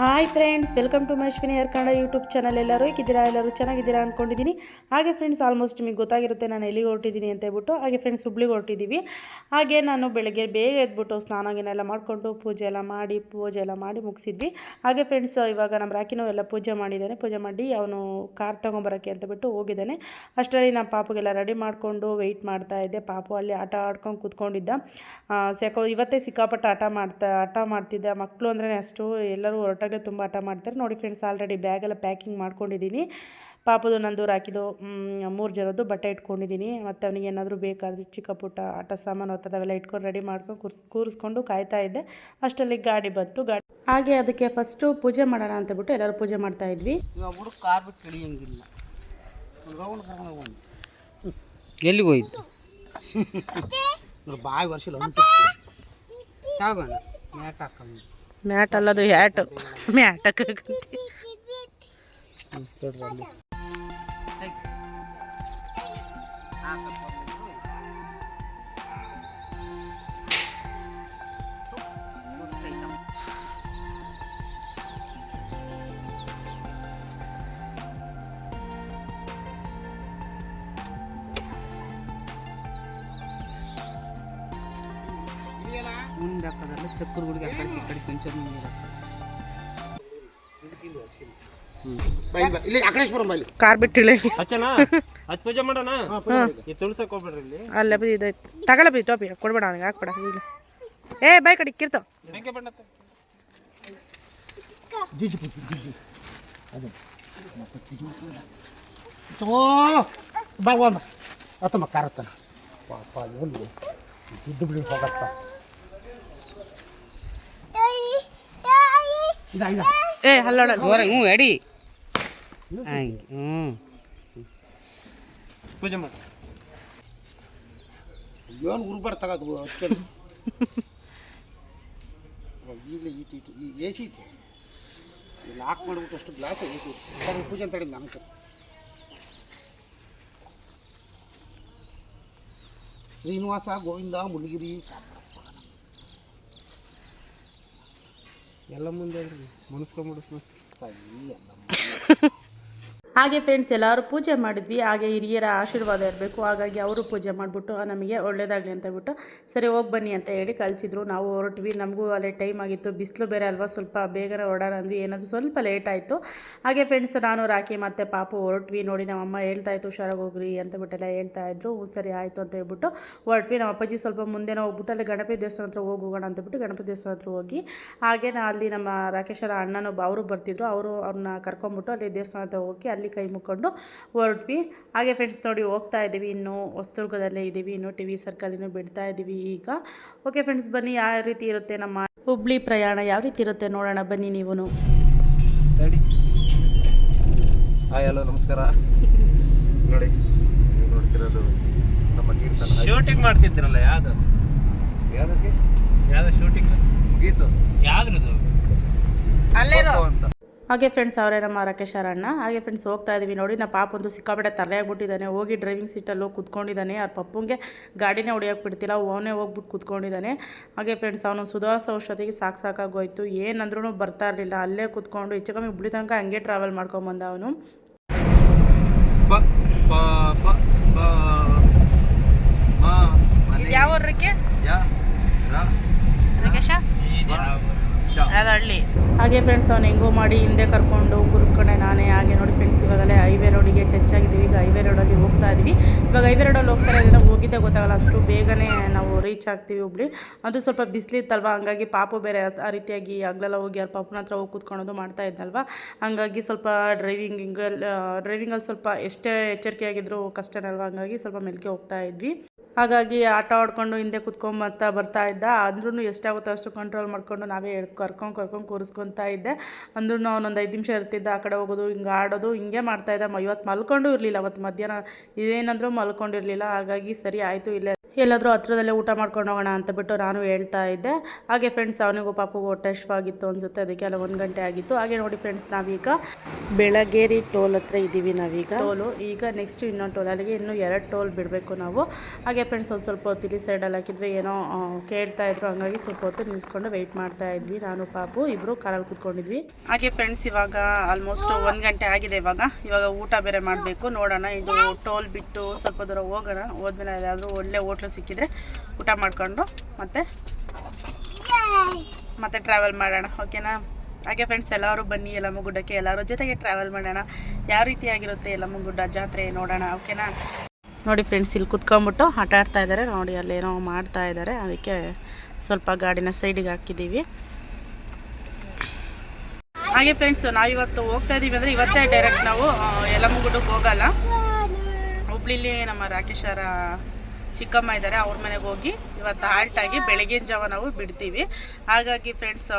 Hi friends, welcome to Mashwini hair Kannada YouTube channel. ಎಲ್ಲರೂ ಹೇಗಿದ್ದೀರಾ? ಎಲ್ಲರೂ ಚೆನ್ನಾಗಿದ್ದೀರಾ ಅಂದ್ಕೊಂಡಿದ್ದೀನಿ ಹಾಗೆ ಫ್ರೆಂಡ್ಸ್ ಆಲ್ಮೋಸ್ಟ್ ನಿಮಗೆ ಗೊತ್ತಾಗಿರುತ್ತೆ, ನಾನು ಎಲ್ಲಿಗೆ ಹೊರಟಿದ್ದೀನಿ ಅಂತ ಹೇಳ್ಬಿಟ್ಟು, ಹಾಗೆ ಫ್ರೆಂಡ್ಸ್, ಹುಬ್ಳಿಗೆ ಹೊರಟಿದ್ದೀವಿ. ಹಾಗೆ ನಾನು ಬೆಳಗ್ಗೆ ಬೇಗ ಎದ್ಬಿಟ್ಟು ಸ್ನಾನ ಗೀನ ಎಲ್ಲ ಮಾಡಿಕೊಂಡು ಪೂಜೆ ಎಲ್ಲ ಮಾಡಿ, ಪೂಜೆ ಎಲ್ಲ ಮಾಡಿ ಮುಗಿಸಿದ್ವಿ. ಹಾಗೆ ಫ್ರೆಂಡ್ಸ್, ಇವಾಗ ನಮ್ಮ ರಾಕಿನೂ ಎಲ್ಲ ಪೂಜೆ ಮಾಡಿದ್ದಾನೆ. ಪೂಜೆ ಮಾಡಿ ಅವನು ಕಾರ್ ತೊಗೊಂಬರೋಕ್ಕೆ ಅಂತ ಬಿಟ್ಟು ಹೋಗಿದ್ದಾನೆ. ಅಷ್ಟರಲ್ಲಿ ನಮ್ಮ ಪಾಪಗೆಲ್ಲ ರೆಡಿ ಮಾಡಿಕೊಂಡು ವೆಯ್ಟ್ ಮಾಡ್ತಾ ಇದ್ದೆ. ಪಾಪು ಅಲ್ಲಿ ಆಟ ಆಡ್ಕೊಂಡು ಕೂತ್ಕೊಂಡಿದ್ದ. ಸೆಕೋ, ಇವತ್ತೇ ಸಿಕ್ಕಾಪಟ್ಟೆ ಆಟ ಮಾಡ್ತಾ, ಆಟ ಮಾಡ್ತಿದ್ದೆ. ಮಕ್ಕಳು ಅಂದ್ರೆ ಅಷ್ಟು ಎಲ್ಲರೂ ಹೊರಟಾಗೆ ತುಂಬ ಆಟ ಮಾಡ್ತಾರೆ. ನೋಡಿ ಫ್ರೆಂಡ್ಸ್ ಆಲ್ರೆಡಿ ಬ್ಯಾಗೆಲ್ಲ ಪ್ಯಾಕಿಂಗ್ ಮಾಡ್ಕೊಂಡಿದ್ದೀನಿ. ಪಾಪದು ನಂದು ರಾಕಿದು ಮೂರು ಜನದ್ದು ಬಟ್ಟೆ ಇಟ್ಕೊಂಡಿದ್ದೀನಿ. ಮತ್ತು ಅವನಿಗೆ ಏನಾದರೂ ಬೇಕಾದರೆ ಚಿಕ್ಕ ಪುಟ್ಟ ಆಟ ಸಾಮಾನು ಅವೆಲ್ಲ ಇಟ್ಕೊಂಡು ರೆಡಿ ಮಾಡ್ಕೊಂಡು ಕೂರ್ಸ್ ಕೂರಿಸ್ಕೊಂಡು ಕಾಯ್ತಾ ಇದ್ದೆ. ಅಷ್ಟರಲ್ಲಿ ಗಾಡಿ ಬಂತು. ಗಾಡಿ ಹಾಗೆ ಅದಕ್ಕೆ ಫಸ್ಟು ಪೂಜೆ ಮಾಡೋಣ ಅಂತ ಬಿಟ್ಟು ಎಲ್ಲರೂ ಪೂಜೆ ಮಾಡ್ತಾ ಇದ್ವಿ. ಇವಾಗ ಹುಡುಗ ಕಾರ್ ಬಿಟ್ಟು ಇಳಿಯಂಗಿಲ್ಲ. ಎಲ್ಲಿಗೆ ಹೋಯ್ತು? ಬಾಯಿ ವರ್ಷ ಮ್ಯಾಟ್ ಹಾಕೊಂಡು. ಮ್ಯಾಟ್ ಅಲ್ಲದು ಹ್ಯಾಟ್ ಮ್ಯಾಟಕ್ಕೆ ಮುಂದೆ ಹಾಕೋದಲ್ಲ ಚಕ್ಕರ್ಗಳಿಗೆ ಆ ಕಡೆ ಈ ಕಡೆ ಕೊಂಚ ನೀರು ಬಾಯಿ ಬಾ. ಇಲ್ಲಿ ಅಕಲೇಶ್ವರ ಬಾಯಿ ಕಾರ್ ಬಿಟ್ಟಿಳೆ ಹಚ್ಚ ಪೂಜೆ ಮಾಡೋಣ? ಈ ತುಳ್ಸಕ್ ಹೋಗ್ಬೇಡ್ರಿ ಇಲ್ಲಿ. ಅಲ್ಲೇ ಬಿ ಇದೈತೆ ತಗೊಳ್ಳ ಬಿ ತೋಪಿ ಕೊಡ್ಬೇಡ ನನಗೆ ಹಾಕ್ಬೇಡ. ಇಲ್ಲ. ಏ ಬೈ ಕಡಿ ಕಿರ್ತಾವ ಬಾ ಬಾ ಬಾ. ಅತ್ತಮ್ಮ ಕಾರತ್ತನ. ಪಾಪ ಇದ್ದು ಬಿಡಿ ಹೋಗತ್ತ ಇದ ಇದ ಏ ಹಲ್ಲೋಡ ಜೋರ ಹ್ಞೂ ಎಡಿ. ಹಂಗೆ ಹ್ಞೂ. ಪೂಜೆ ಮಾಡ. ಏನು ಉರ್ಬಾರ್ ತಗೋದು ಈಗಲೇ ಇಟ್ಟು ಈ ಎ ಸಿ ಇತ್ತು ಲಾಕ್ ಮಾಡಿಬಿಟ್ಟು ಅಷ್ಟು ಗ್ಲಾಸ್ ಎ ಸಿ ಇತ್ತು ಪೂಜೆ ಅಂತ ಹೇಳಿಲ್ಲ ನನಗೆ ಶ್ರೀನಿವಾಸ ಗೋವಿಂದ ಮುಳುಗಿರಿ ಎಲ್ಲ ಮುಂದೆ ಮನಸ್ಕೊಂಬಿಡಿಸ್ ಎಲ್ಲ ಹಾಗೆ ಫ್ರೆಂಡ್ಸ್ ಎಲ್ಲರೂ ಪೂಜೆ ಮಾಡಿದ್ವಿ. ಹಾಗೆ ಹಿರಿಯರ ಆಶೀರ್ವಾದ ಇರಬೇಕು. ಹಾಗಾಗಿ ಅವರು ಪೂಜೆ ಮಾಡಿಬಿಟ್ಟು ನಮಗೆ ಒಳ್ಳೇದಾಗಲಿ ಅಂತ ಬಿಟ್ಟು ಸರಿ, ಹೋಗಿ ಬನ್ನಿ ಅಂತ ಹೇಳಿ ಕಳಿಸಿದ್ರು. ನಾವು ಹೊರಟ್ವಿ. ನಮಗೂ ಅಲ್ಲೇ ಟೈಮ್ ಆಗಿತ್ತು. ಬಿಸಿಲು ಬೇರೆ ಅಲ್ವಾ? ಸ್ವಲ್ಪ ಬೇಗನೆ ಅಂದ್ವಿ. ಏನಾದರೂ ಸ್ವಲ್ಪ ಲೇಟ್ ಆಯಿತು. ಹಾಗೆ ಫ್ರೆಂಡ್ಸ್ ನಾನು, ರಾಕಿ ಮತ್ತು ಪಾಪು ಹೊರಟ್ವಿ. ನೋಡಿ, ನಮ್ಮಮ್ಮ ಹೇಳ್ತಾ ಇತ್ತು ಹುಷಾರಾಗಿ ಹೋಗ್ರಿ ಅಂತ ಬಿಟ್ಟೆಲ್ಲ ಹೇಳ್ತಾ ಇದ್ರು. ಹ್ಞೂ ಸರಿ, ಆಯಿತು ಅಂತ ಹೇಳ್ಬಿಟ್ಟು ಹೊರಟ್ವಿ. ನಮ್ಮ ಅಪ್ಪಾಜಿ ಸ್ವಲ್ಪ ಮುಂದೆನೇ ಹೋಗ್ಬಿಟ್ಟು, ಅಲ್ಲಿ ಗಣಪತಿ ದೇವಸ್ಥಾನ ಹತ್ರ ಹೋಗೋಣ ಅಂತ ಬಿಟ್ಟು ಗಣಪತಿ ದೇವಸ್ಥಾನ ಹತ್ರ ಹೋಗಿ, ಹಾಗೆ ನಾ ಅಲ್ಲಿ ನಮ್ಮ ರಾಕೇಶರ ಅಣ್ಣನೊಬ್ಬ ಅವರು ಬರ್ತಿದ್ರು. ಅವರು ಅವ್ರನ್ನ ಕರ್ಕೊಂಬಿಟ್ಟು ಅಲ್ಲಿ ದೇವಸ್ಥಾನ ಹತ್ರ ಹೋಗಿ ಅಲ್ಲಿ ಕೈ ಮುಕ್ಕೊಂಡು ಹೊರಟ್ವಿ. ಹಾಗೆ ಫ್ರೆಂಡ್ಸ್ ನೋಡಿ ಹೋಗ್ತಾ ಇದ್ದೀವಿ. ಇನ್ನು ಹೊಸದುರ್ಗದಲ್ಲೇ ಇದ್ದೀವಿ. ಇನ್ನು ಟಿ ವಿ ಸರ್ಕಲಿನೂ ಬಿಡ್ತಾ ಇದ್ದೀವಿ ಈಗ. ಓಕೆ ಫ್ರೆಂಡ್ಸ್ ಬನ್ನಿ ಯಾವ ರೀತಿ ಇರುತ್ತೆ ನಮ್ಮ ಹುಬ್ಳಿ ಪ್ರಯಾಣ ಯಾವ ರೀತಿ ಇರುತ್ತೆ ನೋಡೋಣ. ಬನ್ನಿ ನೀವು ತಡಿ ಹಾಯ್ ಹಲೋ ನಮಸ್ಕಾರ. ನೋಡಿ ನೀವು ನೋಡ್ತಿರೋದು ನಮ್ಮ ಕೀರ್ತನ. ಶೂಟಿಂಗ್ ಮಾಡ್ತಿದ್ರಲ್ಲ ಯಾವ್ದು? ಯಾವ್ದಕ್ಕೆ? ಯಾವ್ದು ಶೂಟಿಂಗ್ ಗೀತು ಯಾವ್ದ್ರದ್ದು? ಅಲ್ಲೇರೋ ಅಂತ. ಹಾಗೆ ಫ್ರೆಂಡ್ಸ್ ಅವರೇ ನಮ್ಮ ರಾಕೇಶ್ ಹಾಗೆ ಫ್ರೆಂಡ್ಸ್ ಹೋಗ್ತಾ ಇದ್ದೀವಿ ನೋಡಿ ನಮ್ಮ ಪಾಪ ಒಂದು ಸಿಕ್ಕಾಪಟ್ಟೆ ತಲೆ ಆಗ್ಬಿಟ್ಟಿದ್ದಾನೆ ಹೋಗಿ ಡ್ರೈವಿಂಗ್ ಸೀಟಲ್ಲಿ ಹೋಗಿ ಕುತ್ಕೊಂಡಿದ್ದಾನೆ ಅವ್ರ ಪಪ್ಪಂಗೆ ಗಾಡಿನೇ ಹೊಡಿಯೋಕೆ ಬಿಡ್ತಿಲ್ಲ ಅವನೇ ಹೋಗ್ಬಿಟ್ಟು ಕುತ್ಕೊಂಡಿದ್ದಾನೆ ಹಾಗೆ ಫ್ರೆಂಡ್ಸ್ ಅವನು ಸುಧಾರಿಸೋ ಅಷ್ಟೊತ್ತಿಗೆ ಸಾಕು ಸಾಕಾಗೋಯ್ತು ಏನಂದ್ರೂ ಬರ್ತಾ ಇರಲಿಲ್ಲ ಅಲ್ಲೇ ಕುತ್ಕೊಂಡು ಹೆಚ್ಚು ಕಮ್ಮಿ ಹುಬ್ಳಿ ತನಕ ಹಂಗೆ ಟ್ರಾವೆಲ್ ಮಾಡ್ಕೊಂಬಂದ ಅವನು ಯಾವ ಹಳ್ಳಿ. ಹಾಗೆ ಫ್ರೆಂಡ್ಸ್ ಅವ್ನು ಹೆಂಗೋ ಮಾಡಿ ಹಿಂದೆ ಕರ್ಕೊಂಡು ಕೂರಿಸ್ಕೊಂಡೆ ನಾನೇ ಹಾಗೆ ನೋಡಿ ಫ್ರೆಂಡ್ಸ್ ಇವಾಗಲೇ ಹೈವೇ ರೋಡಿಗೆ ಟಚ್ ಆಗಿದ್ದೀವಿ. ಈಗ ಹೈವೇ ರೋಡಲ್ಲಿ ಹೋಗ್ತಾ ಇದ್ವಿ ಇವಾಗ ಹೈವೇ ರೋಡಲ್ಲಿ ಹೋಗ್ತಾ ಇದ್ದೀವಿ ಹೋಗಿದ್ದೆ ಗೊತ್ತಾಗಲ್ಲ. ಅಷ್ಟು ಬೇಗನೆ ನಾವು ರೀಚ್ ಆಗ್ತೀವಿ ಹುಬ್ಳಿ. ಅದು ಸ್ವಲ್ಪ ಬಿಸಿಲಿತ್ತಲ್ವ ಹಂಗಾಗಿ ಪಾಪು ಬೇರೆ ಆ ರೀತಿಯಾಗಿ ಹಗ್ಲೆಲ್ಲ ಹೋಗಿ ಅವ್ರ ಪಾಪನ ಹತ್ರ ಹೋಗಿ ಕೂತ್ಕೊಳೋದು ಮಾಡ್ತಾ ಇದ್ದಲ್ವಾ ಹಂಗಾಗಿ ಸ್ವಲ್ಪ ಡ್ರೈವಿಂಗ್ ಹಿಂಗಲ್ಲಿ ಡ್ರೈವಿಂಗಲ್ಲಿ ಸ್ವಲ್ಪ ಎಷ್ಟೇ ಎಚ್ಚರಿಕೆಯಾಗಿದ್ದರೂ ಕಷ್ಟನಲ್ವ? ಹಂಗಾಗಿ ಸ್ವಲ್ಪ ಮೆಲ್ಕೆ ಹೋಗ್ತಾ ಇದ್ವಿ. ಹಾಗಾಗಿ ಆಟ ಆಡ್ಕೊಂಡು ಹಿಂದೆ ಕುತ್ಕೊಂಬತ್ತಾ ಬರ್ತಾ ಇದ್ದ. ಅಂದ್ರೂ ಎಷ್ಟಾಗುತ್ತೋ ಅಷ್ಟು ಕಂಟ್ರೋಲ್ ಮಾಡ್ಕೊಂಡು ನಾವೇ ಹೇಳ್ ಕರ್ಕೊಂಡು ಕರ್ಕೊಂಡು ಕೂರಿಸ್ಕೊತಾ ಇದ್ದೆ. ಅಂದ್ರೂ ಅವನೊಂದು ಐದು ನಿಮಿಷ ಇರ್ತಿದ್ದ, ಆ ಕಡೆ ಹೋಗೋದು, ಹಿಂಗೆ ಆಡೋದು, ಹಿಂಗೆ ಮಾಡ್ತಾ ಇದ್ದೆ. ಇವತ್ತು ಮಲ್ಕೊಂಡು ಇರಲಿಲ್ಲ ಅವತ್ತು ಮಧ್ಯಾಹ್ನ ಇದೇನಾದರೂ ಮಲ್ಕೊಂಡಿರಲಿಲ್ಲ. ಹಾಗಾಗಿ ಸರಿ, ಆಯಿತು, ಇಲ್ಲೇ ಎಲ್ಲಾದರೂ ಹತ್ರದಲ್ಲೇ ಊಟ ಮಾಡ್ಕೊಂಡು ಹೋಗೋಣ ಅಂತ ಬಿಟ್ಟು ನಾನು ಹೇಳ್ತಾ ಇದ್ದೆ. ಹಾಗೆ ಫ್ರೆಂಡ್ಸ್ ಅವನಿಗೂ ಪಾಪಗೂ ಹೊಟ್ಟೆ ಅನಿಸುತ್ತೆ, ಅದಕ್ಕೆ ಎಲ್ಲ ಒಂದು ಗಂಟೆ ಆಗಿತ್ತು. ಹಾಗೆ ನೋಡಿ ಫ್ರೆಂಡ್ಸ್ ನಾವೀಗ ಬೆಳಗೇರಿ ಟೋಲ್ ಹತ್ರ ಇದ್ದೀವಿ ನಾವೀಗ. ಟೋಲು, ಈಗ ನೆಕ್ಸ್ಟ್ ಇನ್ನೊಂದು ಟೋಲ್, ಅಲ್ಲಿಗೆ ಇನ್ನೂ ಎರಡು ಟೋಲ್ ಬಿಡಬೇಕು ನಾವು. ಹಾಗೆ ಫ್ರೆಂಡ್ಸ್ ಒಂದು ಸ್ವಲ್ಪ ಹೊತ್ತು ಇಲ್ಲಿ ಸೈಡಲ್ಲಿ ಹಾಕಿದ್ವಿ ಏನೋ ಕೇಳ್ತಾ ಇದ್ರು. ಹಂಗಾಗಿ ಸ್ವಲ್ಪ ಹೊತ್ತು ನಿಲ್ಸ್ಕೊಂಡು ವೆಯ್ಟ್ ಮಾಡ್ತಾ ಇದ್ವಿ ನಾನು, ಪಾಪು ಇಬ್ಬರು ಕಾರಲ್ಲಿ ಕೂತ್ಕೊಂಡಿದ್ವಿ. ಹಾಗೆ ಫ್ರೆಂಡ್ಸ್ ಇವಾಗ ಆಲ್ಮೋಸ್ಟ್ ಒಂದು ಗಂಟೆ ಆಗಿದೆ ಇವಾಗ. ಇವಾಗ ಊಟ ಬೇರೆ ಮಾಡಬೇಕು, ನೋಡೋಣ. ಇದು ಟೋಲ್ ಬಿಟ್ಟು ಸ್ವಲ್ಪ ದೂರ ಹೋಗೋಣ. ಹೋದ್ಮೇಲೆ ಯಾವ್ದಾದ್ರು ಒಳ್ಳೆ ಹೋಟ್ಲು ಸಿಕ್ಕಿದ್ರೆ ಊಟ ಮಾಡ್ಕೊಂಡು ಮತ್ತೆ ಮತ್ತೆ ಟ್ರಾವೆಲ್ ಮಾಡೋಣ ಓಕೆನಾ ಹಾಗೆ ಫ್ರೆಂಡ್ಸ್ ಎಲ್ಲರೂ ಬನ್ನಿ ಎಲ್ಲಮ್ಮ ಗುಡ್ಡಕ್ಕೆ ಎಲ್ಲರೂ ಜೊತೆಗೆ ಟ್ರಾವೆಲ್ ಮಾಡೋಣ. ಯಾವ ರೀತಿಯಾಗಿರುತ್ತೆ ಎಲ್ಲಮ್ಮ ಗುಡ್ಡ ಜಾತ್ರೆ ನೋಡೋಣ ಓಕೆನಾ ನೋಡಿ ಫ್ರೆಂಡ್ಸ್ ಇಲ್ಲಿ ಕುತ್ಕೊಂಡ್ಬಿಟ್ಟು ಆಟ ಆಡ್ತಾ ಇದ್ದಾರೆ. ನೋಡಿ ಅಲ್ಲೇನೋ ಮಾಡ್ತಾ ಇದ್ದಾರೆ. ಅದಕ್ಕೆ ಸ್ವಲ್ಪ ಗಾಡಿನ ಸೈಡಿಗೆ ಹಾಕಿದ್ದೀವಿ. ಹಾಗೆ ಫ್ರೆಂಡ್ಸ್ ನಾವಿವತ್ತು ಹೋಗ್ತಾ ಇದ್ದೀವಿ ಅಂದರೆ ಇವತ್ತೇ ಡೈರೆಕ್ಟ್ ನಾವು ಯಲಮಗುಡ್ಡಕ್ಕೆ ಹೋಗಲ್ಲ. ಹುಬ್ಳಿಲಿ ನಮ್ಮ ರಾಕೇಶ್ ಅವರ ಚಿಕ್ಕಮ್ಮ ಇದ್ದಾರೆ, ಅವ್ರ ಮನೆಗೆ ಹೋಗಿ ಇವತ್ತು ಹಾಲ್ಟ್ ಆಗಿ ಬೆಳಗಿನ ಜಾವ ನಾವು ಬಿಡ್ತೀವಿ. ಹಾಗಾಗಿ ಫ್ರೆಂಡ್ಸ್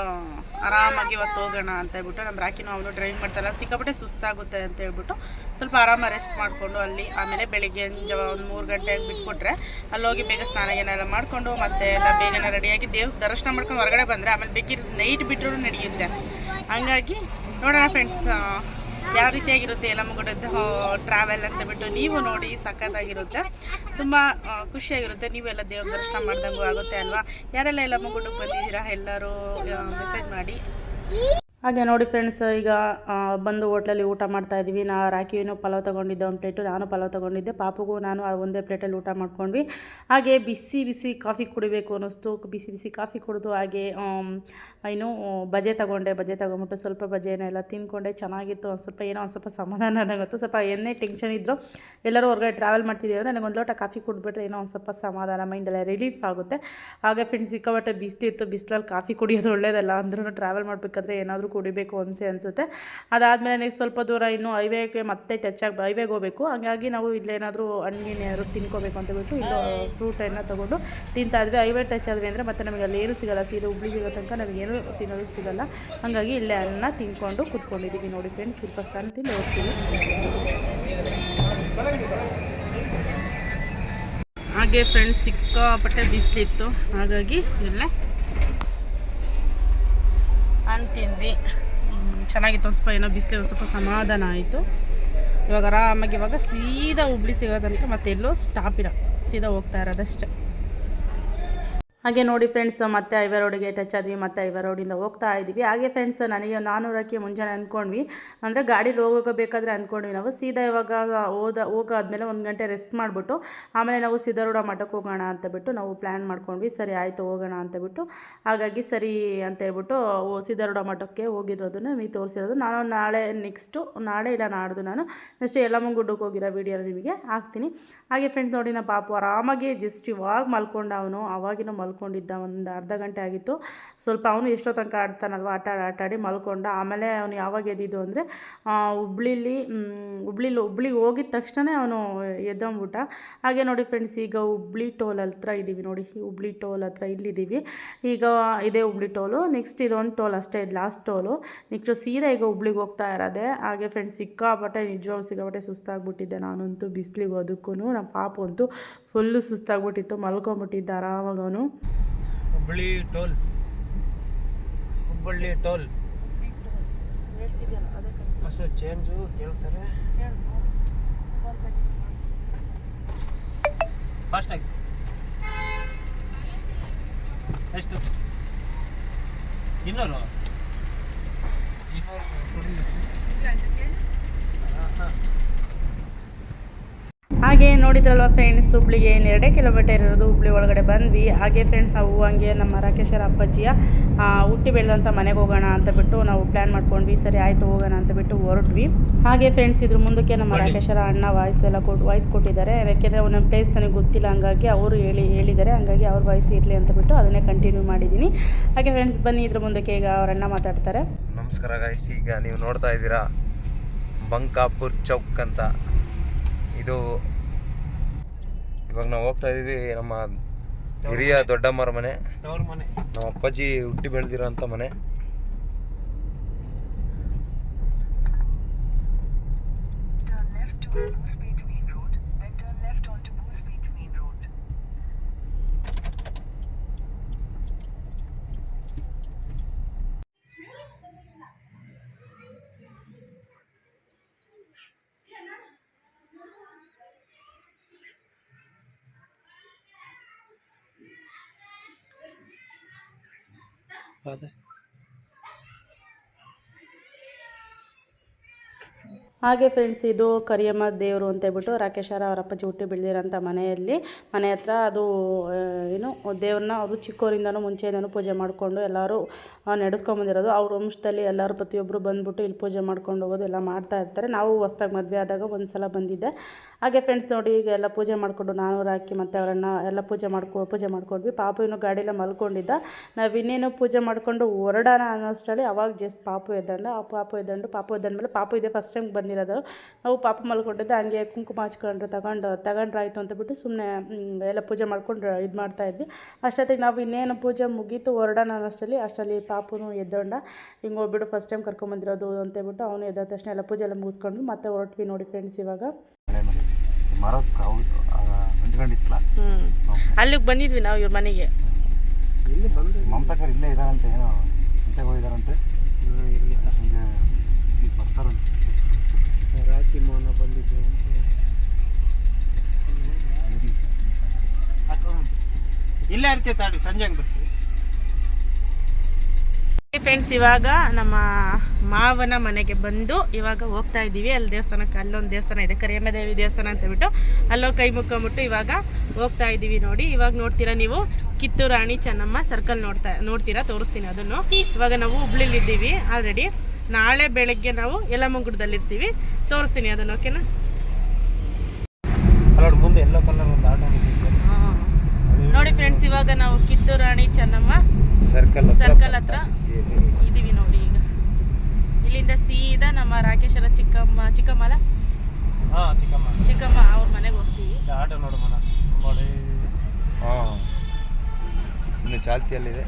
ಆರಾಮಾಗಿ ಇವತ್ತು ಹೋಗೋಣ ಅಂತ ಹೇಳ್ಬಿಟ್ಟು ನಮ್ಮ ರಾಕಿನೂ ಅವನು ಡ್ರೈವ್ ಮಾಡ್ತಾರಲ್ಲ ಸಿಕ್ಕಾಪಟ್ಟೆ ಸುಸ್ತಾಗುತ್ತೆ ಅಂತ ಹೇಳ್ಬಿಟ್ಟು ಸ್ವಲ್ಪ ಆರಾಮ ರೆಸ್ಟ್ ಮಾಡಿಕೊಂಡು ಅಲ್ಲಿ, ಆಮೇಲೆ ಬೆಳಗ್ಗೆನ ಜಾವ ಒಂದು ಮೂರು ಗಂಟೆಗೆ ಬಿಟ್ಬಿಟ್ರೆ ಅಲ್ಲಿ ಹೋಗಿ ಬೇಗ ಸ್ನಾನ ಏನೆಲ್ಲ ಮಾಡಿಕೊಂಡು ಮತ್ತೆ ಎಲ್ಲ ಬೇಗನೆ ರೆಡಿಯಾಗಿ ದೇವ್ರ ದರ್ಶನ ಮಾಡ್ಕೊಂಡು ಹೊರಗಡೆ ಬಂದರೆ ಆಮೇಲೆ ಬೇಕಿದ್ರೆ ನೈಟ್ ಬಿಟ್ಟರು ನಡೆಯುತ್ತೆ. ಹಂಗಾಗಿ ನೋಡೋಣ ಫ್ರೆಂಡ್ಸ್ ಯಾವ ರೀತಿಯಾಗಿರುತ್ತೆ ಯಲಮಗುಡ್ಡದ ಟ್ರಾವೆಲ್ ಅಂತ ಬಿಟ್ಟು ನೀವು ನೋಡಿ ಸಖತ್ತಾಗಿರುತ್ತೆ. ತುಂಬ ಖುಷಿಯಾಗಿರುತ್ತೆ. ನೀವೆಲ್ಲ ದೇವ್ರ ದರ್ಶನ ಮಾಡ್ದಂಗೂ ಆಗುತ್ತೆ ಅಲ್ವಾ? ಯಾರೆಲ್ಲ ಯಲಮಗುಡ್ಡಕ್ಕೆ ಬಂದಿದ್ದೀರಾ ಎಲ್ಲರೂ ಮೆಸೇಜ್ ಮಾಡಿ. ಹಾಗೆ ನೋಡಿ ಫ್ರೆಂಡ್ಸ್ ಈಗ ಬಂದು ಹೋಟ್ಲಲ್ಲಿ ಊಟ ಮಾಡ್ತಾ ಇದ್ದೀವಿ. ನಾ ರಾಕಿಯೂ ಪಲಾವ್ ತೊಗೊಂಡಿದ್ದೆ, ಒಂದು ಪ್ಲೇಟು ನಾನು ಪಲಾವ್ ತೊಗೊಂಡಿದ್ದೆ. ಪಾಪಗೂ ನಾನು ಒಂದೇ ಪ್ಲೇಟಲ್ಲಿ ಊಟ ಮಾಡ್ಕೊಂಡ್ವಿ. ಹಾಗೆ ಬಿಸಿ ಬಿಸಿ ಕಾಫಿ ಕುಡಿಬೇಕು ಅನ್ನಿಸ್ತು. ಬಿಸಿ ಬಿಸಿ ಕಾಫಿ ಕುಡಿದು ಹಾಗೆ ಏನು, ಬಜೆ ತಗೊಂಡೆ. ಬಜೆ ತೊಗೊಂಬಿಟ್ಟು ಸ್ವಲ್ಪ ಬಜೆನೆಲ್ಲ ತಿನ್ಕೊಂಡೆ. ಚೆನ್ನಾಗಿತ್ತು. ಒಂದು ಸ್ವಲ್ಪ ಏನೋ ಒಂದು ಸ್ವಲ್ಪ ಸಮಾಧಾನ ಗೊತ್ತು ಸ್ವಲ್ಪ ಏನೇ ಟೆನ್ಷನ್ ಇದ್ದರೂ ಎಲ್ಲರೂ ಹೊರಗಡೆ ಟ್ರಾವೆಲ್ ಮಾಡ್ತಿದ್ದೀವಿ ಅಂದರೆ ನನಗೆ ಒಂದು ಲೋಟ ಕಾಫಿ ಕುಡಿಬಿಟ್ರೆ ಏನೋ ಒಂದು ಸ್ವಲ್ಪ ಸಮಾಧಾನ ಮೈಂಡೆಲ್ಲ ರಿಲೀಫ್ ಆಗುತ್ತೆ. ಹಾಗೆ ಫ್ರೆಂಡ್ಸ್ ಸಿಕ್ಕಾಪಟ್ಟೆ ಬಿಸಿಲಿತ್ತು ಬಿಸಿಲಲ್ಲಿ ಕಾಫಿ ಕುಡಿಯೋದು ಒಳ್ಳೇದಲ್ಲ ಅಂದ್ರೂ ಟ್ರಾವೆಲ್ ಮಾಡಬೇಕಾದ್ರೆ ಏನಾದರೂ ಕುಡಿಬೇಕು ಅನಿಸೆ ಅನಿಸುತ್ತೆ. ಅದಾದಮೇಲೆ ನೆಕ್ಸ್ಟ್ ಸ್ವಲ್ಪ ದೂರ ಇನ್ನು ಹೈವೇಗೆ ಮತ್ತೆ ಟಚ್ ಆಗಿ ಹೈವೇಗೆ ಹೋಗಬೇಕು. ಹಾಗಾಗಿ ನಾವು ಇಲ್ಲೇನಾದರೂ ಹಣ್ಣಿನ ಯಾರು ತಿನ್ಕೋಬೇಕು ಅಂತ ಹೇಳ್ಬಿಟ್ಟು ಇಲ್ಲ ಫ್ರೂಟ್ ಎಲ್ಲ ತೊಗೊಂಡು ತಿಂತಾ ಇದ್ವಿ. ಹೈವೇ ಟಚ್ ಆದ್ವಿ ಅಂದರೆ ಮತ್ತೆ ನಮಗೆ ಅಲ್ಲಿ ಏನು ಸಿಗಲ್ಲ. ಸೀರೆ ಹುಬ್ಳಿ ಸಿಗೋ ತನಕ ನಮಗೇನು ತಿನ್ನೋದಕ್ಕೆ ಸಿಗಲ್ಲ. ಹಾಗಾಗಿ ಇಲ್ಲೇ ಅನ್ನ ತಿನ್ಕೊಂಡು ಕೂತ್ಕೊಂಡಿದ್ದೀವಿ ನೋಡಿ ಫ್ರೆಂಡ್ಸ್ ಸ್ವಲ್ಪ ಫಸ್ಟ್ ಅನ್ನ ತಿಂದು ಹೋಗ್ತೀವಿ. ಹಾಗೆ ಫ್ರೆಂಡ್ಸ್ ಸಿಕ್ಕಾಪಟ್ಟೆ ಬಿಸಿಲಿತ್ತು. ಹಾಗಾಗಿ ಇಲ್ಲೇ ಹಣ್ಣು ತಿಂದ್ವಿ ಚೆನ್ನಾಗಿತ್ತು ಒಂದು ಸ್ವಲ್ಪ ಏನೋ ಬಿಸಿಲು ಒಂದು ಸ್ವಲ್ಪ ಸಮಾಧಾನ ಆಯಿತು. ಇವಾಗ ಆರಾಮಾಗಿ ಇವಾಗ ಸೀದಾ ಹುಬ್ಳಿ ಸಿಗೋದಂತ ಮತ್ತೆ ಎಲ್ಲೋ ಸ್ಟಾಪ್ ಇರೋ, ಸೀದಾ ಹೋಗ್ತಾ ಇರೋದಷ್ಟೇ. ಹಾಗೆ ನೋಡಿ ಫ್ರೆಂಡ್ಸ್ ಮತ್ತೆ ಐವರ್ ರೋಡಿಗೆ ಟಚ್ ಆದ್ವಿ, ಮತ್ತೆ ಐವರ್ ರೋಡಿಂದ ಹೋಗ್ತಾ ಇದ್ದೀವಿ ಹಾಗೆ ಫ್ರೆಂಡ್ಸ್ ನನಗೆ ನಾನ್ನೂರಕ್ಕೆ ಮುಂಜಾನೆ ಅಂದ್ಕೊಂಡ್ವಿ. ಅಂದರೆ ಗಾಡೀಲಿ ಹೋಗೋಗಬೇಕಾದ್ರೆ ಅಂದ್ಕೊಂಡ್ವಿ ನಾವು. ಸೀದಾ ಇವಾಗ ಹೋದ, ಹೋಗಾದ್ಮೇಲೆ ಒಂದು ಗಂಟೆ ರೆಸ್ಟ್ ಮಾಡಿಬಿಟ್ಟು, ಆಮೇಲೆ ನಾವು ಸಿದ್ಧಾರೂಢ ಮಠಕ್ಕೆ ಹೋಗೋಣ ಅಂತ ಬಿಟ್ಟು ನಾವು ಪ್ಲ್ಯಾನ್ ಮಾಡ್ಕೊಂಡ್ವಿ. ಸರಿ, ಆಯಿತು, ಹೋಗೋಣ ಅಂತ ಬಿಟ್ಟು. ಹಾಗಾಗಿ ಸರಿ ಅಂತ ಹೇಳ್ಬಿಟ್ಟು ಸಿದ್ಧಾರೂಢ ಮಠಕ್ಕೆ ಹೋಗಿರೋದನ್ನು ನೀವು ತೋರಿಸಿರೋದು. ನಾನು ನಾಳೆ ನೆಕ್ಸ್ಟು ನಾಳೆ ಇಲ್ಲ, ನಾಡ್ದು ನಾನು ನೆಕ್ಸ್ಟ್ ಯಲ್ಲಮ್ಮ ಗುಡ್ಡಕ್ಕೆ ಹೋಗಿರೋ ವೀಡಿಯೋ ನಿಮಗೆ ಹಾಕ್ತೀನಿ. ಹಾಗೆ ಫ್ರೆಂಡ್ಸ್ ನೋಡಿ ನಮ್ಮ ಪಾಪು ಆರಾಮಾಗಿ ಜಸ್ಟ್ ಇವಾಗ ಮಲ್ಕೊಂಡವನು ಅವನು. ಅವಾಗಿನೂ ಮಲ್ಕೊಂಡಿದ್ದ ಒಂದು ಅರ್ಧ ಗಂಟೆ ಆಗಿತ್ತು. ಸ್ವಲ್ಪ ಅವನು ಎಷ್ಟೋ ತನಕ ಆಡ್ತಾನಲ್ವ, ಆಟ ಆಟಾಡಿ ಮಲ್ಕೊಂಡ. ಆಮೇಲೆ ಅವನು ಯಾವಾಗ ಎದ್ದಿದ್ದು ಅಂದರೆ ಹುಬ್ಳಿಲಿ ಹುಬ್ಳಿಲಿ, ಹುಬ್ಳಿಗೆ ಹೋಗಿದ ತಕ್ಷಣ ಅವನು ಎದ್ದೊಂಬಿಟ್ಟ ಹಾಗೆ ನೋಡಿ ಫ್ರೆಂಡ್ಸ್ ಈಗ ಹುಬ್ಳಿ ಟೋಲ್ ಹತ್ರ ಇದ್ದೀವಿ ನೋಡಿ. ಹುಬ್ಳಿ ಟೋಲ್ ಹತ್ರ ಇಲ್ಲಿದ್ದೀವಿ ಈಗ ಇದೇ ಹುಬ್ಳಿ ಟೋಲು ನೆಕ್ಸ್ಟ್ ಇದೊಂದು ಟೋಲ್ ಅಷ್ಟೇ, ಇದು ಲಾಸ್ಟ್ ಟೋಲು ನೆಕ್ಸ್ಟ್ ಸೀದಾ ಈಗ ಹುಬ್ಳಿಗೆ ಹೋಗ್ತಾ ಇರೋದೆ. ಹಾಗೆ ಫ್ರೆಂಡ್ಸ್ ಸಿಕ್ಕಾಪಟ್ಟೆ ನಿಜವಾಗ್ಲೂ ಸಿಕ್ಕಾಪಟ್ಟೆ ಸುಸ್ತಾಗ್ಬಿಟ್ಟಿದ್ದೆ ನಾನಂತೂ, ಬಿಸಿಲಿಗೆ ಅದಕ್ಕೂ ನಮ್ಮ ಪಾಪ ಅಂತೂ ಫುಲ್ಲು ಸುಸ್ತಾಗ್ಬಿಟ್ಟಿತ್ತು, ಮಲ್ಕೊಂಬಿಟ್ಟಿದ್ದ ಆರಾಮಾಗಿ ಅವನು. ಹುಬ್ಬಳ್ಳಿ ಟೋಲ್. ಹುಬ್ಬಳ್ಳಿ ಟೋಲ್. ಅಷ್ಟು ಚೇಂಜು ಕೇಳ್ತಾರೆ. ಫಾಸ್ಟಾಗಿ ಎಷ್ಟು? ಇನ್ನೂರು? ಇನ್ನೂರು. ಹಾಂ ಹಾಂ. ಹಾಗೆ ನೋಡಿದ್ರಲ್ವ ಫ್ರೆಂಡ್ಸ್ ಹುಬ್ಳಿಗೆ ಏನು ಎರಡೇ ಕಿಲೋಮೀಟರ್ ಇರೋದು ಹುಬ್ಳಿ ಒಳಗಡೆ ಬಂದ್ವಿ. ಹಾಗೆ ಫ್ರೆಂಡ್ಸ್ ನಾವು ಹಂಗೆ ನಮ್ಮ ರಾಕೇಶರ ಅಪ್ಪಾಜಿಯ ಹುಟ್ಟಿ ಬೆಳೆದಂಥ ಮನೆಗೆ ಹೋಗೋಣ ಅಂತ ಬಿಟ್ಟು ನಾವು ಪ್ಲ್ಯಾನ್ ಮಾಡ್ಕೊಂಡ್ವಿ. ಸರಿ ಆಯಿತು ಹೋಗೋಣ ಅಂತ ಬಿಟ್ಟು ಹೊರಟ್ವಿ. ಹಾಗೆ ಫ್ರೆಂಡ್ಸ್ ಇದ್ರ ಮುಂದಕ್ಕೆ ನಮ್ಮ ರಾಕೇಶರ ಅಣ್ಣ ವಾಯ್ಸ್ ಎಲ್ಲ ಕೊಟ್ಟು ವಾಯ್ಸ್ ಕೊಟ್ಟಿದ್ದಾರೆ. ಯಾಕೆಂದರೆ ಒಂದೊಂದು ಪ್ಲೇಸ್ ನನಗೆ ಗೊತ್ತಿಲ್ಲ ಹಂಗಾಗಿ ಅವರು ಹೇಳಿ ಹೇಳಿದ್ದಾರೆ. ಹಂಗಾಗಿ ಅವ್ರ ವಾಯ್ಸ್ ಇರಲಿ ಅಂತ ಬಿಟ್ಟು ಅದನ್ನೇ ಕಂಟಿನ್ಯೂ ಮಾಡಿದ್ದೀನಿ. ಹಾಗೆ ಫ್ರೆಂಡ್ಸ್ ಬನ್ನಿ ಇದ್ರ ಮುಂದಕ್ಕೆ ಈಗ ಅವ್ರ ಅಣ್ಣ ಮಾತಾಡ್ತಾರೆ. ನಮಸ್ಕಾರ ಗಾಯ್ಸ್ ಈಗ ನೀವು ನೋಡ್ತಾ ಇದ್ದೀರಾ ಬಂಕಾಪುರ್ ಚೌಕ್ ಅಂತ. ಇದು ಇವಾಗ ನಾವು ಹೋಗ್ತಾ ಇದೀವಿ ನಮ್ಮ ಹಿರಿಯ ದೊಡ್ಡಮ್ಮರ ಮನೆ. ತವ್ರ ಮನೆ. ನಮ್ಮ ಅಪ್ಪಾಜಿ ಹುಟ್ಟಿ ಬೆಳೆದಿರೋಂಥ ಮನೆ. ಸ್ಪೀಡ್ left ಅದೇ ಹಾಗೆ ಫ್ರೆಂಡ್ಸ್ ಇದು ಕರಿಯಮ್ಮ ದೇವರು ಅಂತ ಹೇಳ್ಬಿಟ್ಟು ರಾಕೇಶರ ಅವರ ಅಪ್ಪಾಜಿ ಹುಟ್ಟಿ ಬೆಳೆದಿರೋಂಥ ಮನೆಯಲ್ಲಿ. ಮನೆ ಹತ್ರ ಅದು ಏನು, ದೇವ್ರನ್ನ ಅವರು ಚಿಕ್ಕವರಿಂದನೂ ಮುಂಚೆಯಿಂದನೂ ಪೂಜೆ ಮಾಡಿಕೊಂಡು ಎಲ್ಲರೂ ನಡೆಸ್ಕೊಂಬಂದಿರೋದು ಅವ್ರ ವಂಶದಲ್ಲಿ ಎಲ್ಲರೂ ಪ್ರತಿಯೊಬ್ಬರು ಬಂದುಬಿಟ್ಟು ಇಲ್ಲಿ ಪೂಜೆ ಮಾಡ್ಕೊಂಡು ಹೋಗೋದು ಎಲ್ಲ ಮಾಡ್ತಾ ಇರ್ತಾರೆ. ನಾವು ಹೊಸ್ದಾಗಿ ಮದುವೆ ಆದಾಗ ಒಂದು ಸಲ ಬಂದಿದ್ದೆ. ಹಾಗೆ ಫ್ರೆಂಡ್ಸ್ ನೋಡಿ ಈಗ ಎಲ್ಲ ಪೂಜೆ ಮಾಡಿಕೊಂಡು ನಾನು, ರಾಕಿ ಮತ್ತು ಅವರನ್ನ ಎಲ್ಲ ಪೂಜೆ ಮಾಡ್ಕೊ, ಪೂಜೆ ಮಾಡ್ಕೊಂಡ್ವಿ. ಪಾಪು ಇನ್ನೂ ಗಾಡಿಯೆಲ್ಲ ಮಲ್ಕೊಂಡಿದ್ದ. ನಾವು ಇನ್ನೇನು ಪೂಜೆ ಮಾಡಿಕೊಂಡು ಹೊರಡೋಣ ಅನ್ನೋಷ್ಟರಲ್ಲಿ ಅವಾಗ ಜಸ್ಟ್ ಪಾಪು ಎದ್ದಂಡ. ಆ ಪಾಪು ಎದ್ದಂಡು ಪಾಪು ಎದ್ದಂಡ್ಮೇಲೆ ಪಾಪು ಇದೆ ಫಸ್ಟ್ ಟೈಮ್ ಬಂದಿರೋದು. ನಾವು ಪಾಪ ಮಲ್ಕೊಂಡಿದ್ದೆ ಹಂಗೆ ಕುಂಕುಮ ಹಚ್ಕೊಂಡ್ರೆ ತಗೊಂಡು ತಗೊಂಡ್ರಾಯ್ತು ಅಂತ ಬಿಟ್ಟು ಸುಮ್ಮನೆ ಎಲ್ಲ ಪೂಜೆ ಮಾಡ್ಕೊಂಡು ಇದು ಮಾಡ್ತಾ ಇದ್ವಿ. ಅಷ್ಟೊತ್ತಿಗೆ ನಾವು ಇನ್ನೇನು ಪೂಜೆ ಮುಗೀತು ಹೊರಡೋಣ ಅಷ್ಟರಲ್ಲಿ ಅಷ್ಟರಲ್ಲಿ ಪಾಪುನು ಎದ್ದೊಂಡ. ಹಿಂಗೆ ಹೋಗ್ಬಿಟ್ಟು ಫಸ್ಟ್ ಟೈಮ್ ಕರ್ಕೊಂಬಂದಿರೋದು ಅಂತೇಳ್ಬಿಟ್ಟು ಅವನು ಎದ್ದ ತಕ್ಷಣ ಎಲ್ಲ ಪೂಜೆ ಎಲ್ಲ ಮುಗಿಸ್ಕೊಂಡು ಮತ್ತೆ ಹೊರಟ್ವಿ ನೋಡಿ ಫ್ರೆಂಡ್ಸ್ ಇವಾಗ. ಅಲ್ಲಿಗೆ ಬಂದಿದ್ವಿ ನಾವು ಇವ್ರ ಮನೆಗೆ. ಮಮತಾಕರ್ ಇಲ್ಲೇ ಇದಾರಂತೆ ಏನೋ ಸಂತೆಗೆ ಹೋಗಿದಾರಂತೆ. ಸಂಜೆ ಈಗ ಬರ್ತಾರಂತೆ. ರಾಕಿ ಮೋಹನ ಇಲ್ಲೇ ಇರ್ತೀವಿ ಸಂಜೆ ಬರ್ತೀವಿ. ಫ್ರೆಂಡ್ಸ್ ಇವಾಗ ನಮ್ಮ ಮಾವನ ಮನೆಗೆ ಬಂದು ಇವಾಗ ಹೋಗ್ತಾ ಇದ್ದೀವಿ. ಅಲ್ಲಿ ದೇವಸ್ಥಾನಕ್ಕೆ, ಅಲ್ಲೊಂದು ದೇವಸ್ಥಾನ ಇದೆ ಕರಿಯಮ್ಮ ದೇವಿ ದೇವಸ್ಥಾನ ಅಂತ ಹೇಳ್ಬಿಟ್ಟು ಅಲ್ಲೋ ಕೈ ಮುಕ್ಕೊಂಬಿಟ್ಟು ಇವಾಗ ಹೋಗ್ತಾ ಇದ್ದೀವಿ ನೋಡಿ. ಇವಾಗ ನೋಡ್ತೀರಾ ನೀವು? ಕಿತ್ತೂರು ರಾಣಿ ಚೆನ್ನಮ್ಮ ಸರ್ಕಲ್ ನೋಡ್ತಾ, ನೋಡ್ತೀರಾ? ತೋರಿಸ್ತೀನಿ ಅದನ್ನು. ಇವಾಗ ನಾವು ಹುಬ್ಳಿಲಿದ್ದೀವಿ ಆಲ್ರೆಡಿ ನಾಳೆ ಬೆಳಗ್ಗೆ ನಾವು ಯಲಮಂಗುಡದಲ್ಲಿರ್ತೀವಿ. ತೋರಿಸ್ತೀನಿ ಅದನ್ನು ಓಕೆನಾ ಅಲ್ಲ ಮುಂದೆ ಎಲ್ಲೋ ಕಲರ್ ಒಂದು ಆಟೋ ನಿಂತಿದೆ ನೋಡಿ ಫ್ರೆಂಡ್ಸ್ ಇವಾಗ ನಾವು ಕಿತ್ತು ರಾಣಿ ಚೆನ್ನಮ್ಮ ಸರ್ಕಲ್ ಸರ್ಕಲ್ ಹತ್ರ ಇದೀವಿ ನೋಡಿ ಈಗ. ಇಲ್ಲಿಂದ ಸೀದಾ ನಮ್ಮ ರಾಕೇಶರ ಚಿಕ್ಕಮ್ಮ ಚಿಕ್ಕಮ್ಮಲ ಹಾಂ ಚಿಕ್ಕಮ್ಮ. ಚಿಕ್ಕಮ್ಮ ಅವ್ರ ಮನೆಗೆ ಹೋಗ್ತೀವಿ. ಆಟೋ ನೋಡಿ ಹಾಂ. ಇನ್ನು ಚಾಲ್ತಿಯಲ್ಲಿದೆ.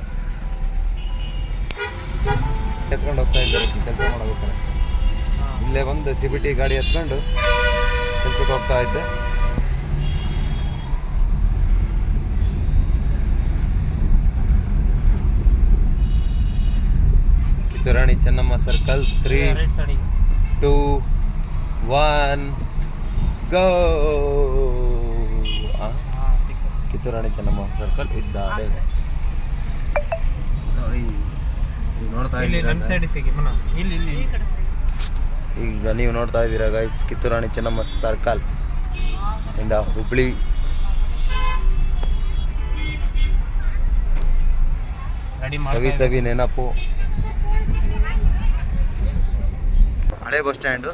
ಎತ್ಕೊಂಡು ಹೋಗ್ತಾ ಇದ್ದಾರೆ. ಕೆಲಸ ಮಾಡಬೇಕಾರೆ ಇಲ್ಲೇ ಬಂದು ಸಿ ಬಿ ಟಿ ಗಾಡಿ ಎತ್ಕೊಂಡು ಕೆಲಸಕ್ಕೆ ಹೋಗ್ತಾ ಇದ್ದೆ. Kitturani Chennamma circle three two one go Kitturani Chennamma circle ಇದ್ದಾರೆ. ನೋಡಿ. ನೋಡ್ತಾ ಇಲ್ಲಿ ಇದ್ದೀರಾ ನಮ್ಮ ಸೈಡ್ ತೆಗಿ ಮನ. ಇಲ್ಲಿ ಇಲ್ಲಿ ಈ ಕಡೆ side. ಈಗ ನೀವು ನೋಡ್ತಾ ಇದ್ದೀರಾ ಗೈಸ್ ಕಿತ್ತೂರಾಣಿ ಚೆನ್ನಮ್ಮ ಸರ್ಕಲ್ ಇಂದ ಹುಬ್ಳಿ. ಸವಿ ಸವಿ ನೆನಪು. ಹಳೆ ಬಸ್ ಸ್ಟ್ಯಾಂಡ್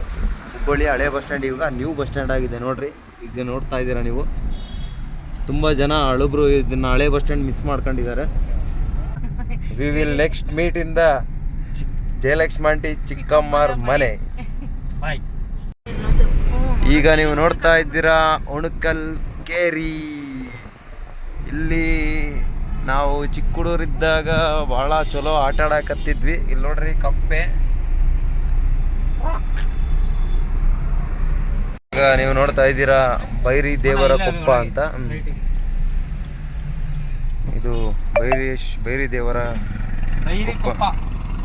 ಹುಬ್ಬಳ್ಳಿ ಹಳೆ ಬಸ್ ಸ್ಟ್ಯಾಂಡ್ ಇವಾಗ ನ್ಯೂ ಬಸ್ ಸ್ಟ್ಯಾಂಡ್ ಆಗಿದೆ ನೋಡ್ರಿ. ಈಗ ನೋಡ್ತಾ ಇದ್ದೀರಾ ನೀವು? ತುಂಬಾ ಜನ ಹಳಬ್ರು ಇದನ್ನ ಹಳೆ ಬಸ್ ಸ್ಟ್ಯಾಂಡ್ ಮಿಸ್ ಮಾಡ್ಕೊಂಡಿದ್ದಾರೆ. ವಿ ವಿಲ್ ನೆಕ್ಸ್ಟ್ ಮೀಟ್ ಇಂದ ದ ಜಯಲಕ್ಷ್ಮಿ ಚಿಕ್ಕಮ್ಮರ್ ಮನೆ ಈಗ ನೀವು ನೋಡ್ತಾ ಇದ್ದೀರಾ ಉಣಕಲ್ ಕೇರಿ ಇಲ್ಲಿ ನಾವು ಚಿಕ್ಕ ಹುಡುಗರಿದ್ದಾಗ ಭಾಳ ಚಲೋ ಆಟ ಆಡಕತ್ತಿದ್ವಿ. ಇಲ್ಲಿ ನೋಡ್ರಿ ಕಪ್ಪೆ. ಈಗ ನೀವು ನೋಡ್ತಾ ಇದ್ದೀರಾ ಬೈರಿ ದೇವರ ಕೊಪ್ಪ ಅಂತ. ಇದು ಬೈರೇಶ್ ಬೈರಿ ದೇವರ ಬೈರಿ ಕೊಪ್ಪ.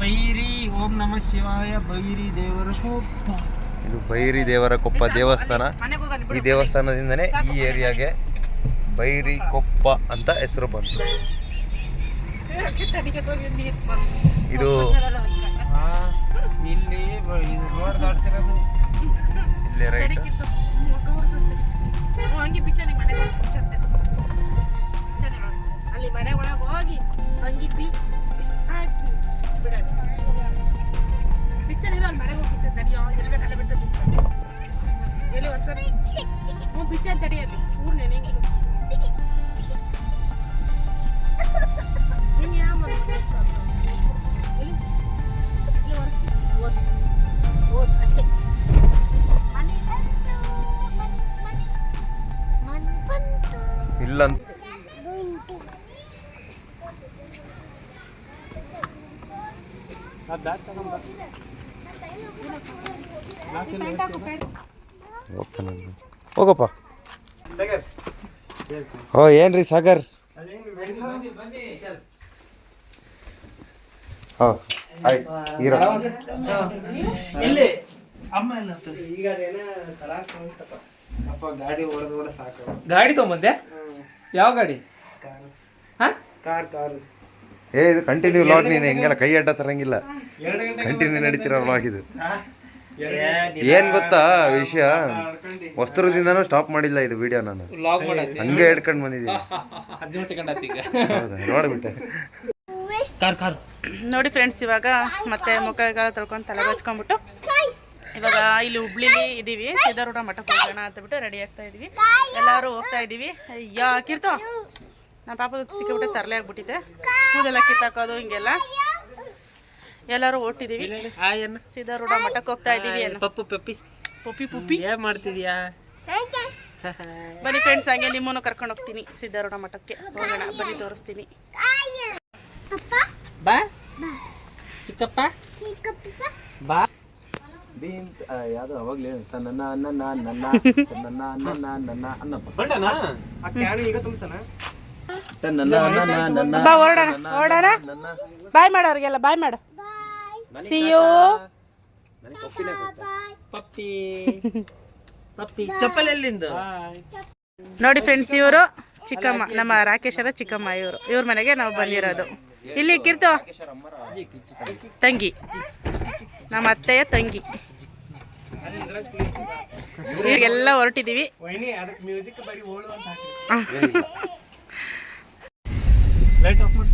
ಬೈರಿ ಓಂ ನಮ ಶಿವಾಯ ಬೈರಿ ದೇವರ ಕೊಪ್ಪ. ಇದು ಬೈರಿ ದೇವರ ಕೊಪ್ಪ ದೇವಸ್ಥಾನ. ಈ ದೇವಸ್ಥಾನದಿಂದನೇ ಈ ಏರಿಯಾಗೆ ಬೈರಿ ಕೊಪ್ಪ ಅಂತ ಹೆಸರು ಬಂತು. ಇದು ಹಾ ಇಲ್ಲಿ ಇಲ್ಲಿ ರೈಟ್. ಅಲ್ಲಿ ಮನೆ ಒಳಗೆ ಹೋಗಿ ಹಂಗಿ ಬಿ ಬಿಸಾಕಿ ಬಿಡೋಣ ಬಿಚ್ಚಲ್ಲಿ ಅಲ್ಲಿ ಮನೆಗೆ ಹೋಗಿ ಬಿಚ್ಚ ತಡಿಯೋ ಇರ್ಬೇಕಲ್ಲ ಬಿಟ್ಟು ಬಿಚ್ಚ ಎಲ್ಲಿ ವರ್ಷ ಹ್ಞೂ ಪಿಚ್ಚನ್ ತಡಿಯಲ್ಲಿ ಚೂರು ನೆನೆಗೆ ನಿಂಗೆ ಯಾವ ಮನೆ ಇಲ್ಲಿ ವರ್ಷ ಓದ್ ಓದ್ ಅಷ್ಟೇ ಇಲ್ಲಂತ ಅದು ದಾಟ್ ತಗೊಂಬ ಹೋಗ್ತಾನೆ ಅವ್ನು. ಹೋಗಪ್ಪ. ಸಗರ್. ಓ ಏನ್ರಿ ಸಾಗರ್? ಗಾಡಿ ತಗೊಂಬಂದೆ? ಯಾವ ಗಾಡಿ? ಕಾರ್. ಹಾ? Car car. ಏ ಇದು ಕಂಟಿನ್ಯೂ ಲಾಗ್ ನೀನು ಹೆಂಗೆಲ್ಲ ಕೈ ಅಡ್ಡ ತರಂಗಿಲ್ಲ. ಗಂಟೆ ಕಂಟಿನ್ಯೂ ನಡೀತಿರೋ ಲಾಗ್ ಇದು. ಏನ್ ಗೊತ್ತಾ ವಿಷಯ? ವಸ್ತ್ರದಿಂದನೂ ಸ್ಟಾಪ್ ಮಾಡಿಲ್ಲ ಇದು ವಿಡಿಯೋ ನಾನು. ಹಂಗೆ ಹಿಡ್ಕೊಂಡು ಬಂದಿದ್ದೀನಿ. ನೋಡ್ಬಿಟ್ಟೆ. Car car. ನೋಡಿ ಫ್ರೆಂಡ್ಸ್ ಇವಾಗ ಮತ್ತೆ ಮುಖ ತೊಳ್ಕೊಂಡು ತಲೆ ಬಚ್ಕೊಂಡ್ಬಿಟ್ಟು ಇವಾಗ ಇಲ್ಲಿ ಹುಬ್ಳಿಲಿ ಇದ್ದೀವಿ ಸಿದ್ಧಾರೂಢ ಮಠಕ್ಕೆ ಹೋಗೋಣ ಅಂತ ಬಿಟ್ಟು ರೆಡಿ ಆಗ್ತಾ ಇದೀವಿ. ಎಲ್ಲರೂ ಹೋಗ್ತಾ ಇದೀವಿ. ಅಯ್ಯ ಕಿರ್ತೋ. ನಮ್ಮ ಪಾಪ ಸಿಕ್ಕಿಬಿಟ್ಟೆ ತರಲೆ ಆಗ್ಬಿಟ್ಟಿದೆ ಕೂದೆಲ್ಲ ಕಿತ್ತಾಕೋದು ಹಿಂಗೆಲ್ಲ ಎಲ್ಲರೂ ಹೊಟ್ಟಿದ್ದೀವಿ ಅಣ್ಣ ಸಿದ್ಧಾರೂಢ ಮಠಕ್ಕೆ ಹೋಗ್ತಾ ಇದೀವಿ ಏನು ಪಪ್ಪು ಪಪ್ಪಿ ಪಪ್ಪಿ ಪುಪ್ಪಿ ಏನ್ ಮಾಡ್ತಿದ್ಯಾ ಬನ್ನಿ ಫ್ರೆಂಡ್ಸ್ ಹಂಗೆ ನಿಮ್ಮನ್ನು ಕರ್ಕೊಂಡು ಹೋಗ್ತೀನಿ ಸಿದ್ಧಾರೂಢ ಮಠಕ್ಕೆ ಹೋಗೋಣ ಬನ್ನಿ ತೋರಿಸ್ತೀನಿ ಬಾ ಚಿಕ್ಕಪ್ಪ ಬಾ ಯಾವ್ದು ಅವಾಗ್ಲೇ ನನ್ನ ನನ್ನ ನನ್ನ ನನ್ನ ನನ್ನ ನನ್ನ ಅಣ್ಣ ಹೊಂಡನ ಆ ಕ್ಯಾನು ಈಗ ನನ್ನ ಬಾ ಹೊರಡೋಣ ಹೊರಡೋಣ. ಬಾಯ್ ಮಾಡೋ ಅವ್ರಿಗೆಲ್ಲ ಬಾಯ್ ಮಾಡು. ಸಿ ಯು ಪಪ್ಪಿ. ಪಪ್ಪಿ ಚಪ್ಪಲ್ ಎಲ್ಲಿಂದ ನೋಡಿ ಫ್ರೆಂಡ್ಸ್ ಇವರು ಚಿಕ್ಕಮ್ಮ ನಮ್ಮ ರಾಕೇಶರ ಚಿಕ್ಕಮ್ಮ ಇವರು. ಇವ್ರ ಮನೆಗೆ ನಾವು ಬಂದಿರೋದು. ಇಲ್ಲಿ ಕಿರ್ತು. ತಂಗಿ. ನಮ್ಮ ಅತ್ತೆಯ ತಂಗಿ. ಈಗೆಲ್ಲ ಹೊರಟಿದ್ದೀವಿ ವೈನಿ ಅದಕ್ಕೆ ಮ್ಯೂಸಿಕ್ ಬರೀ ಓಳು ಅಂತ ಹಾಕಿ ಲೈಟ್ ಆಫ್ ಮಾಡಿ.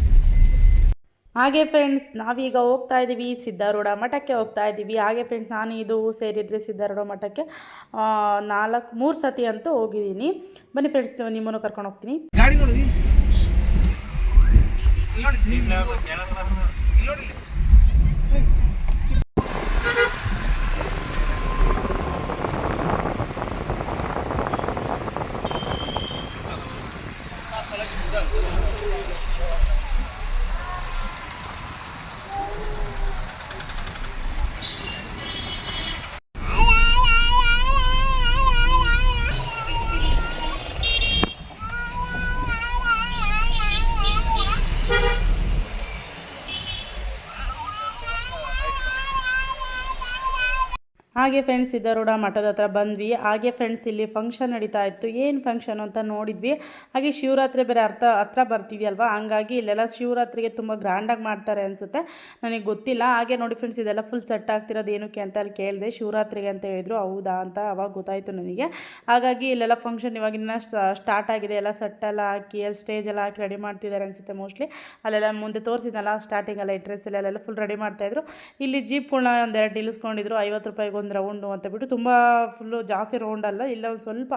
ಹಾಗೆ ಫ್ರೆಂಡ್ಸ್ ನಾವೀಗ ಹೋಗ್ತಾ ಇದ್ದೀವಿ ಸಿದ್ಧಾರೂಢ ಮಠಕ್ಕೆ ಹೋಗ್ತಾ ಇದ್ದೀವಿ. ಹಾಗೆ ಫ್ರೆಂಡ್ಸ್ ನಾನು ಇದು ಸೇರಿದರೆ ಸಿದ್ಧಾರೂಢ ಮಠಕ್ಕೆ ನಾಲ್ಕು ಮೂರು ಸತಿ ಅಂತೂ ಹೋಗಿದ್ದೀನಿ. ಬನ್ನಿ ಫ್ರೆಂಡ್ಸ್ ನಿಮ್ಮನ್ನು ಕರ್ಕೊಂಡು ಹೋಗ್ತೀನಿ. ಗಾಡಿ ನೋಡಿ. ಹಾಗೆ ಫ್ರೆಂಡ್ಸ್ ಸಿದ್ಧಾರೂಢ ಮಠದ ಹತ್ರ ಬಂದ್ವಿ. ಹಾಗೆ ಫ್ರೆಂಡ್ಸ್ ಇಲ್ಲಿ ಫಂಕ್ಷನ್ ನಡೀತಾ ಇತ್ತು. ಏನು ಫಂಕ್ಷನ್ ಅಂತ ನೋಡಿದ್ವಿ. ಹಾಗೆ ಶಿವರಾತ್ರಿ ಬೇರೆ ಅರ್ಥ, ಹತ್ರ ಬರ್ತಿದೆಯಲ್ವಾ? ಹಂಗಾಗಿ ಇಲ್ಲೆಲ್ಲ ಶಿವರಾತ್ರಿಗೆ ತುಂಬ ಗ್ರ್ಯಾಂಡಾಗಿ ಮಾಡ್ತಾರೆ ಅನಿಸುತ್ತೆ. ನನಗೆ ಗೊತ್ತಿಲ್ಲ. ಹಾಗೆ ನೋಡಿ ಫ್ರೆಂಡ್ಸ್ ಇದೆಲ್ಲ ಫುಲ್ ಸೆಟ್ ಆಗ್ತಿರೋದು ಏನಕ್ಕೆ ಅಂತ ಅಲ್ಲಿ ಕೇಳಿದೆ. ಶಿವರಾತ್ರಿಗೆ ಅಂತ ಹೇಳಿದ್ರು. ಹೌದಾ ಅಂತ ಅವಾಗ ಗೊತ್ತಾಯಿತು ನನಗೆ. ಹಾಗಾಗಿ ಇಲ್ಲೆಲ್ಲ ಫಂಕ್ಷನ್ ಇವಾಗಿನ ಸ್ಟಾರ್ಟ್ ಆಗಿದೆ. ಎಲ್ಲ ಸೆಟ್ಟೆಲ್ಲ ಹಾಕಿ ಅಲ್ಲಿ ಸ್ಟೇಜ್ ಎಲ್ಲ ಹಾಕಿ ರೆಡಿ ಮಾಡ್ತಿದ್ದಾರೆ ಅನಿಸುತ್ತೆ ಮೋಸ್ಟ್ಲಿ ಅಲ್ಲೆಲ್ಲ ಮುಂದೆ ತೋರಿಸಿದ್ನಲ್ಲ ಸ್ಟಾರ್ಟಿಂಗ್ ಎಲ್ಲ ಎಲ್ಲ ಫುಲ್ ರೆಡಿ ಮಾಡ್ತಾಯಿದ್ರು ಇಲ್ಲಿ ಜೀಪ್ಗಳನ್ನ ಒಂದೆರಡು ನಿಲ್ಲಿಸ್ಕೊಂಡಿದ್ರು. ಐವತ್ತು ರೂಪಾಯಿಗೆ ಒಂದು ರೌಂಡು ಅಂತ ಬಿಟ್ಟು ತುಂಬ ಫುಲ್ಲು ಜಾಸ್ತಿ ರೌಂಡಲ್ಲ ಇಲ್ಲ ಒಂದು ಸ್ವಲ್ಪ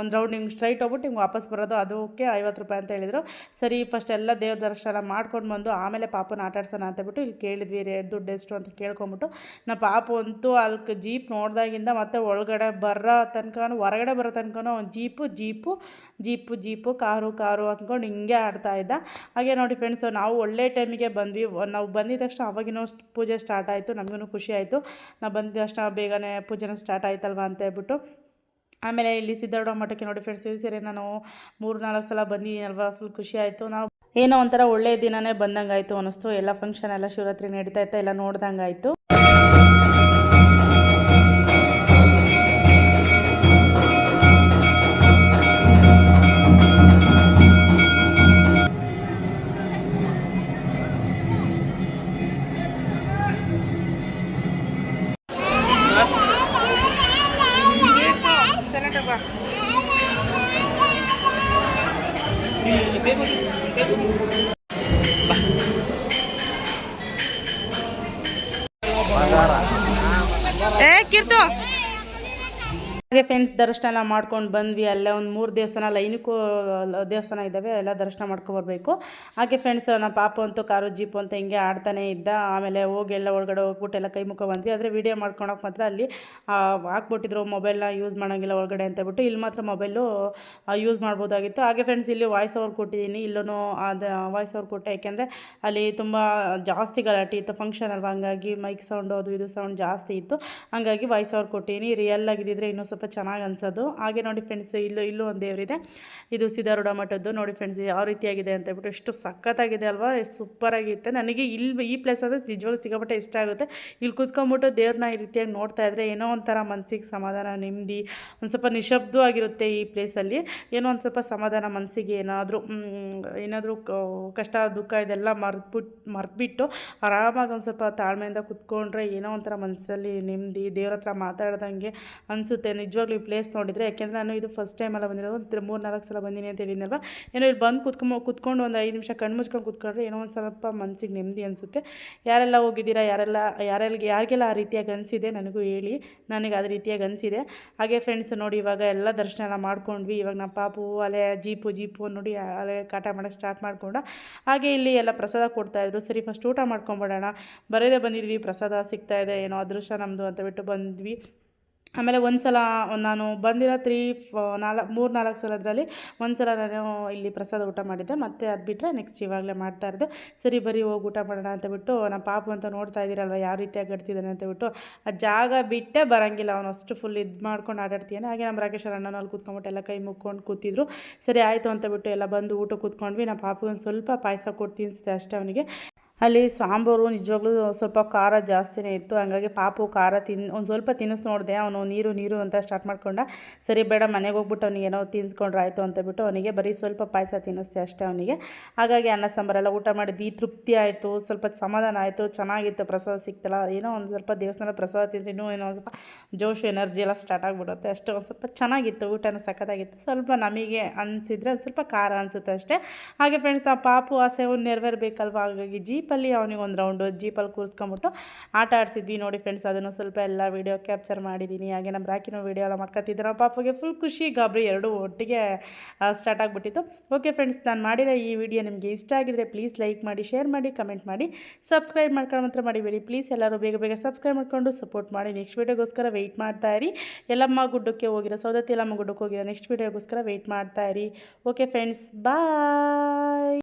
ಒಂದು ರೌಂಡ್ ಹಿಂಗೆ ಸ್ಟ್ರೈಟ್ ಹೋಗ್ಬಿಟ್ಟು ಹಿಂಗೆ ವಾಪಸ್ ಬರೋದು, ಅದಕ್ಕೆ ಐವತ್ತು ರೂಪಾಯಿ ಅಂತ ಹೇಳಿದರು. ಸರಿ ಫಸ್ಟ್ ಎಲ್ಲ ದೇವ್ರ ದರ್ಶನ ಮಾಡ್ಕೊಂಡು ಬಂದು, ಆಮೇಲೆ ಪಾಪನ ಆಟಾಡ್ಸೋಣ ಅಂತ ಬಿಟ್ಟು ಇಲ್ಲಿ ಕೇಳಿದ್ವಿ, ರೇ, ದುಡ್ಡು ಎಷ್ಟು ಅಂತ ಕೇಳ್ಕೊಂಬಿಟ್ಟು ನಾ ಪಾಪು ಅಂತೂ ಅಲ್ಲಿ ಜೀಪ್ ನೋಡಿದಾಗಿಂದ ಮತ್ತೆ ಒಳಗಡೆ ಬರೋ ತನಕ ಹೊರಗಡೆ ಬರೋ ತನಕ ಒಂದು jeep jeep jeep jeep, car car ಅಂದ್ಕೊಂಡು ಹಿಂಗೆ ಆಡ್ತಾ ಇದ್ದ. ಹಾಗೆ ನೋಡಿ ಫ್ರೆಂಡ್ಸ್ ನಾವು ಒಳ್ಳೆ ಟೈಮಿಗೆ ಬಂದ್ವಿ. ನಾವು ಬಂದಿದ ತಕ್ಷಣ ಅವಾಗಿನೂ ಪೂಜೆ ಸ್ಟಾರ್ಟ್ ಆಯಿತು ನಮಗೂ ಖುಷಿ ಆಯಿತು. ನಾವು ಬಂದಿದ ತಕ್ಷಣ ಬೇಗನೆ ಪೂಜೆನ ಸ್ಟಾರ್ಟ್ ಆಯ್ತಲ್ವ ಅಂತ ಹೇಳ್ಬಿಟ್ಟು. ಆಮೇಲೆ ಇಲ್ಲಿ ಸಿದ್ಧಾರೂಢ ಮಠಕ್ಕೆ ನೋಡಿ ಫ್ರೆಂಡ್ಸ್ ಈ ಸೀರೆ, ನಾನು ಮೂರು ನಾಲ್ಕು ಸಲ ಬಂದಿದ್ದೀನಲ್ವ ಫುಲ್ ಖುಷಿ ಆಯಿತು. ನಾವು ಏನೋ ಒಂಥರ ಒಳ್ಳೆಯ ದಿನನೇ ಬಂದಂಗಾಯಿತು ಅನ್ನಿಸ್ತು. ಎಲ್ಲ ಫಂಕ್ಷನ್ ಎಲ್ಲ ಶಿವರಾತ್ರಿ ನಡೀತಾ ಇತ್ತು, ಎಲ್ಲ ನೋಡ್ದಂಗಾಯಿತು. ಫ್ರೆಂಡ್ಸ್ ದರ್ಶನ ಮಾಡ್ಕೊಂಡು ಬಂದ್ವಿ. ಅಲ್ಲೇ ಒಂದು ಮೂರು ದೇವಸ್ಥಾನ ಲೈನಿಕ್ಕೂ ದೇವಸ್ಥಾನ ಇದ್ದಾವೆ ಎಲ್ಲ ದರ್ಶನ ಮಾಡ್ಕೊಬರ್ಬೇಕು ಹಾಗೆ ಫ್ರೆಂಡ್ಸ್ ನಮ್ಮ ಪಾಪ ಅಂತೂ ಕಾರು, ಜೀಪು ಅಂತ ಹಿಂಗೆ ಆಡ್ತಾನೆ ಇದ್ದ. ಆಮೇಲೆ ಹೋಗಿ ಎಲ್ಲ ಒಳಗಡೆ ಹೋಗ್ಬಿಟ್ಟು ಎಲ್ಲ ಕೈ ಮುಖ ಬಂದ್ವಿ ಆದರೆ ವೀಡಿಯೋ ಮಾಡ್ಕೊಳಕ್ಕೆ ಮಾತ್ರ ಅಲ್ಲಿ ಹಾಕ್ಬಿಟ್ಟಿದ್ರು. ಮೊಬೈಲ್ನ ಯೂಸ್ ಮಾಡೋಂಗಿಲ್ಲ ಒಳಗಡೆ ಅಂತ ಬಿಟ್ಟು ಇಲ್ಲಿ ಮಾತ್ರ ಮೊಬೈಲು ಯೂಸ್ ಮಾಡ್ಬೋದಾಗಿತ್ತು. ಹಾಗೆ ಫ್ರೆಂಡ್ಸ್ ಇಲ್ಲಿ ವಾಯ್ಸ್ ಓವರ್ ಕೊಟ್ಟಿದ್ದೀನಿ. ಇಲ್ಲೂ ಅದು ವಾಯ್ಸ್ ಓವರ್ ಕೊಟ್ಟೆ, ಯಾಕೆಂದರೆ ಅಲ್ಲಿ ತುಂಬ ಜಾಸ್ತಿ ಗಲಾಟೆ ಇತ್ತು. ಫಂಕ್ಷನ್ ಅಲ್ವಾ? ಹಂಗಾಗಿ ಮೈಕ್ ಸೌಂಡು ಅದು ಇದು ಸೌಂಡ್ ಜಾಸ್ತಿ ಇತ್ತು. ಹಂಗಾಗಿ ವಾಯ್ಸ್ ಓವರ್ ಕೊಟ್ಟಿದ್ದೀನಿ. ರಿಯಲ್ ಆಗಿದ್ದಿದ್ರೆ ಇನ್ನೂ ಸ್ವಲ್ಪ ಚೆನ್ನಾಗಿ ಅನ್ಸೋದು. ಹಾಗೆ ನೋಡಿ ಫ್ರೆಂಡ್ಸ್ ಇಲ್ಲೂ ಇಲ್ಲೂ ಒಂದು ದೇವರಿದೆ. ಇದು ಸಿದ್ಧಾರೂಢ ಮಠದ್ದು. ನೋಡಿ ಫ್ರೆಂಡ್ಸ್ ಯಾವ ರೀತಿಯಾಗಿದೆ ಅಂತ ಹೇಳ್ಬಿಟ್ಟು ಎಷ್ಟು ಸಖತ್ತಾಗಿದೆ ಅಲ್ವಾ? ಸೂಪರಾಗಿರುತ್ತೆ ನನಗೆ ಇಲ್ಲಿ, ಈ ಪ್ಲೇಸ್ ಅಂದರೆ ನಿಜವಾಗ್ಲೂ ಸಿಕ್ಕಾಪಟ್ಟೆ ಇಷ್ಟ ಆಗುತ್ತೆ. ಇಲ್ಲಿ ಕುತ್ಕೊಂಡ್ಬಿಟ್ಟು ದೇವ್ರನ್ನ ಈ ರೀತಿಯಾಗಿ ನೋಡ್ತಾ ಇದ್ದರೆ ಏನೋ ಒಂಥರ ಮನಸ್ಸಿಗೆ ಸಮಾಧಾನ, ನೆಮ್ಮದಿ, ಒಂದು ಸ್ವಲ್ಪ ನಿಶಬ್ದವಾಗಿರುತ್ತೆ ಈ ಪ್ಲೇಸಲ್ಲಿ ಏನೋ ಒಂದು ಸ್ವಲ್ಪ ಸಮಾಧಾನ ಮನಸ್ಸಿಗೆ ಏನಾದರೂ ಏನಾದರೂ ಕಷ್ಟ, ದುಃಖ ಇದೆಲ್ಲ ಮರ್ತ್ಬಿಟ್ಟು ಮರ್ತ್ಬಿಟ್ಟು ಆರಾಮಾಗಿ ಒಂದು ಸ್ವಲ್ಪ ತಾಳ್ಮೆಯಿಂದ ಕುತ್ಕೊಂಡ್ರೆ ಏನೋ ಒಂಥರ ಮನಸ್ಸಲ್ಲಿ ನೆಮ್ಮದಿ, ದೇವ್ರ ಹತ್ರ ಮಾತಾಡ್ದಂಗೆ ಅನಿಸುತ್ತೆ. ನಿಜವಾಗ್ಲೂ ಈ ಪ್ಲೇಸ್ ನೋಡಿದರೆ ಯಾಕೆಂದರೆ ನಾನು ಇದು ಫಸ್ಟ್ ಟೈಮ್ ಎಲ್ಲ ಬಂದಿರೋ ಒಂದು ಮೂರು ನಾಲ್ಕು ಸಲ ಬಂದಿನಿ ಅಂತ ಹೇಳಿದ್ನಲ್ವ? ಏನೋ ಇಲ್ಲಿ ಬಂದು ಕುತ್ಕೊಂಬ ಕುತ್ಕೊಂಡು ಒಂದು ಐದು ನಿಮಿಷ ಕಣ್ಣು ಮುಚ್ಕೊಂಡು ಕುತ್ಕೊಂಡ್ರೆ ಏನೋ ಒಂದು ಸ್ವಲ್ಪ ಮನಸ್ಸಿಗೆ ನೆಮ್ಮದಿ ಅನಿಸುತ್ತೆ. ಯಾರೆಲ್ಲ ಹೋಗಿದ್ದೀರಾ, ಯಾರೆಲ್ಲ ಯಾರೆಲ್ಲ ಯಾರಿಗೆಲ್ಲ ಆ ರೀತಿಯಾಗಿ ಅನಿಸಿದೆ ನನಗೂ ಹೇಳಿ. ನನಗೆ ಅದೇ ರೀತಿಯಾಗಿ ಅನಿಸಿದೆ. ಹಾಗೆ ಫ್ರೆಂಡ್ಸ್ ನೋಡಿ ಇವಾಗ ಎಲ್ಲ ದರ್ಶನ ಎಲ್ಲ ಮಾಡ್ಕೊಂಡ್ವಿ. ಇವಾಗ ನಮ್ಮ ಪಾಪು, ಅಲೆ, ಜೀಪು ಜೀಪು ನೋಡಿ ಅಲೆ ಕಾಟ ಮಾಡೋಕ್ಕೆ ಸ್ಟಾರ್ಟ್ ಮಾಡಿಕೊಂಡ. ಹಾಗೆ ಇಲ್ಲಿ ಎಲ್ಲ ಪ್ರಸಾದ ಕೊಡ್ತಾಯಿದ್ರು ಸರಿ ಫಸ್ಟ್ ಊಟ ಮಾಡ್ಕೊಂಬಿಡೋಣ. ಬರೋದೇ ಬಂದಿದ್ವಿ. ಪ್ರಸಾದ ಸಿಗ್ತಾಯಿದೆ ಏನೋ ಅದೃಷ್ಟ ನಮ್ಮದು ಅಂತ ಬಿಟ್ಟು ಬಂದ್ವಿ. ಆಮೇಲೆ ಒಂದು ಸಲ ನಾನು ಬಂದಿರೋ ತ್ರೀ ನಾಲ್ಕು, ಮೂರು, ನಾಲ್ಕು ಸಲದ್ರಲ್ಲಿ ಒಂದು ಸಲ ನಾನು ಇಲ್ಲಿ ಪ್ರಸಾದ ಊಟ ಮಾಡಿದ್ದೆ. ಮತ್ತೆ ಅದು ಬಿಟ್ಟರೆ ನೆಕ್ಸ್ಟ್ ಇವಾಗಲೇ ಮಾಡ್ತಾ ಇರೋದು. ಸರಿ, ಬರೀ ಹೋಗಿ ಊಟ ಮಾಡೋಣ ಅಂತ ಬಿಟ್ಟು ನಮ್ಮ ಪಾಪು ಅಂತ ನೋಡ್ತಾ ಇದ್ದೀರಲ್ವ, ಯಾವ ರೀತಿಯಾಗಿ ಗಡ್ತಿದ್ದಾನೆ ಅಂತ ಬಿಟ್ಟು, ಆ ಜಾಗ ಬಿಟ್ಟೆ ಬರೋಂಗಿಲ್ಲ. ಅವನು ಅಷ್ಟು ಫುಲ್ ಇದು ಮಾಡ್ಕೊಂಡು ಆಟಾಡ್ತೀಯಾನೆ ಹಾಗೆ ನಮ್ಮ ರಾಕೇಶ್ ಅವ್ರ ಅಣ್ಣನಲ್ಲಿ ಕೂತ್ಕೊಂಡ್ಬಿಟ್ಟು ಎಲ್ಲ ಕೈ ಮುಕ್ಕೊಂಡು ಕೂತಿದ್ರು. ಸರಿ, ಆಯಿತು ಅಂತ ಬಿಟ್ಟು ಎಲ್ಲ ಬಂದು ಊಟ ಕೂತ್ಕೊಂಡ್ವಿ. ನಮ್ಮ ಪಾಪುಗೊಂದು ಸ್ವಲ್ಪ ಪಾಯಸ ಕೊಟ್ಟು ತಿನ್ನಿಸ್ದೆ ಅಷ್ಟೇ ಅವನಿಗೆ. ಅಲ್ಲಿ ಸಾಂಬಾರು ನಿಜವಾಗ್ಲೂ ಸ್ವಲ್ಪ ಖಾರ ಜಾಸ್ತಿನೇ ಇತ್ತು. ಹಂಗಾಗಿ ಪಾಪು ಖಾರ ತಿನ್, ಒಂದು ಸ್ವಲ್ಪ ತಿನ್ನಿಸ್ ನೋಡಿದೆ, ಅವನು ನೀರು ನೀರು ಅಂತ ಸ್ಟಾರ್ಟ್ ಮಾಡ್ಕೊಂಡ, ಸರಿ ಬೇಡ, ಮನೆಗೆ ಹೋಗ್ಬಿಟ್ಟು ಅವನಿಗೆ ಏನೋ ತಿನ್ಸ್ಕೊಂಡ್ರೆ ಆಯಿತು ಅಂತ ಬಿಟ್ಟು ಅವನಿಗೆ ಬರೀ ಸ್ವಲ್ಪ ಪಾಯಸ ತಿನ್ನಿಸ್ತೆ ಅಷ್ಟೇ ಅವನಿಗೆ. ಹಾಗಾಗಿ ಅನ್ನ ಸಾಂಬಾರೆಲ್ಲ ಊಟ ಮಾಡಿದ್ವಿ ತೃಪ್ತಿ ಆಯಿತು, ಸ್ವಲ್ಪ ಸಮಾಧಾನ ಆಯಿತು, ಚೆನ್ನಾಗಿತ್ತು, ಪ್ರಸಾದ ಸಿಕ್ತಲ್ಲ, ಏನೋ ಒಂದು ಸ್ವಲ್ಪ ದೇವಸ್ಥಾನ ಪ್ರಸಾದ ತಿಂದ್ರೆ ಇನ್ನೂ ಏನೋ ಒಂದು ಸ್ವಲ್ಪ ಜೋಶು ಎನರ್ಜಿ ಎಲ್ಲ ಸ್ಟಾರ್ಟ್ ಆಗಿಬಿಡುತ್ತೆ. ಅಷ್ಟು ಒಂದು ಸ್ವಲ್ಪ ಚೆನ್ನಾಗಿತ್ತು, ಊಟನೂ ಸಖತ್ತಾಗಿತ್ತು. ಸ್ವಲ್ಪ ನಮಗೆ ಅನಿಸಿದ್ರೆ ಒಂದು ಸ್ವಲ್ಪ ಖಾರ ಅನಿಸುತ್ತೆ ಅಷ್ಟೇ. ಹಾಗೆ ಫ್ರೆಂಡ್ಸ್ ಆ ಪಾಪು ಆಸೆ ನೆರವೇರಬೇಕಲ್ವ? ಹಾಗಾಗಿ ಜೀಪಲ್ಲಿ ಅವನಿಗೆ ಒಂದು ರೌಂಡು ಜೀಪಲ್ಲಿ ಕೂರಿಸ್ಕೊಂಬಿಟ್ಟು ಆಟ ಆಡಿಸಿದ್ವಿ ನೋಡಿ ಫ್ರೆಂಡ್ಸ್ ಅದನ್ನು ಸ್ವಲ್ಪ ಎಲ್ಲ ವೀಡಿಯೋ ಕ್ಯಾಪ್ಚರ್ ಮಾಡಿದ್ದೀನಿ ಹಾಗೆ ನಮ್ಮ ರಾಕಿನೂ ವೀಡಿಯೋ ಎಲ್ಲ ಮಾಡ್ಕೊತಿದ್ದೆ ನಮ್ಮ ಪಾಪಗೆ ಫುಲ್ ಖುಷಿ, ಗಾಬರಿ ಎರಡು ಒಟ್ಟಿಗೆ ಸ್ಟಾರ್ಟ್ ಆಗಿಬಿಟ್ಟಿತ್ತು. ಓಕೆ ಫ್ರೆಂಡ್ಸ್ ನಾನು ಮಾಡಿರೋ ಈ ವಿಡಿಯೋ ನಿಮಗೆ ಇಷ್ಟ ಆಗಿದ್ರೆ ಪ್ಲೀಸ್ ಲೈಕ್ ಮಾಡಿ ಶೇರ್ ಮಾಡಿ ಕಮೆಂಟ್ ಮಾಡಿ. ಸಬ್ಸ್ಕ್ರೈಬ್ ಮಾಡ್ಕೊಂಡು ಮಾತ್ರ ಮಾಡಿಬೇಡಿ ಪ್ಲೀಸ್ ಎಲ್ಲರೂ ಬೇಗ ಬೇಗ ಸಬ್ಸ್ಕ್ರೈಬ್ ಮಾಡ್ಕೊಂಡು ಸಪೋರ್ಟ್ ಮಾಡಿ. ನೆಕ್ಸ್ಟ್ ವೀಡಿಯೋಗೋಸ್ಕರ ವೆಯ್ಟ್ ಮಾಡ್ತಾ ಇರಿ. ಎಲ್ಲಮ್ಮ ಗುಡ್ಡಕ್ಕೆ ಹೋಗಿರೋ, ಸೌದತ್ತಿ ಎಲ್ಲಮ್ಮ ಗುಡ್ಡಕ್ಕೆ ಹೋಗಿರೋ ನೆಕ್ಸ್ಟ್ ವೀಡಿಯೋಗೋಸ್ಕರ ವೆಯ್ಟ್ ಮಾಡ್ತಾ ಇರಿ. Okay friends bye